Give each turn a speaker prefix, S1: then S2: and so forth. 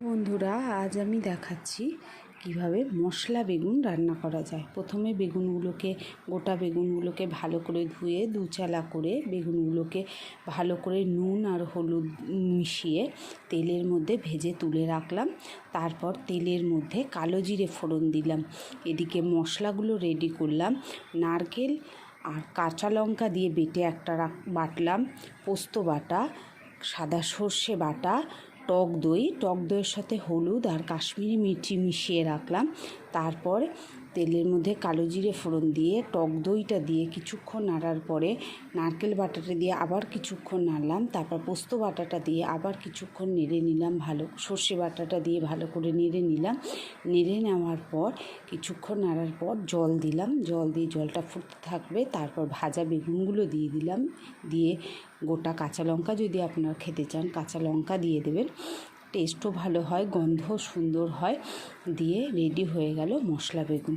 S1: বন্ধুরা, আজ আমি দেখাচ্ছি কীভাবে মশলা বেগুন রান্না করা যায়। প্রথমে বেগুনগুলোকে, গোটা বেগুনগুলোকে ভালো করে ধুয়ে দুচালা করে বেগুনগুলোকে ভালো করে নুন আর হলুদ মিশিয়ে তেলের মধ্যে ভেজে তুলে রাখলাম। তারপর তেলের মধ্যে কালো জিরে ফোড়ন দিলাম। এদিকে মশলাগুলো রেডি করলাম। নারকেল আর কাঁচা লঙ্কা দিয়ে বেটে একটা বাটলাম। পোস্ত বাটা, সাদা সর্ষে বাটা টক দই টক দইয়ের সাথে হলুদ আর কাশ্মীরি মির্চি মিশিয়ে রাখলাম। তারপর তেলের মধ্যে কালো জিরে ফোড়ন দিয়ে, টক দইটা দিয়ে কিছুক্ষণ নাড়ার পরে নারকেল বাটাটা দিয়ে আবার কিছুক্ষণ নাড়লাম, তারপর পোস্ত বাটাটা দিয়ে আবার কিছুক্ষণ নেড়ে নিলাম, ভালো সর্ষে বাটাটা দিয়ে ভালো করে নেড়ে নিলাম। নেড়ে নেওয়ার পর, কিছুক্ষণ নাড়ার পর জল দিলাম, জল দিয়ে জলটা ফুটতে থাকবে, তারপর ভাজা বেগুনগুলো দিয়ে দিলাম, দিয়ে গোটা কাঁচা লঙ্কা যদি আপনারা খেতে চান, কাঁচা লঙ্কা দিয়ে দেবেন। টেস্টও ভালো হয় গন্ধও সুন্দর হয়। দিয়ে রেডি হয়ে গেল মশলা বেগুন।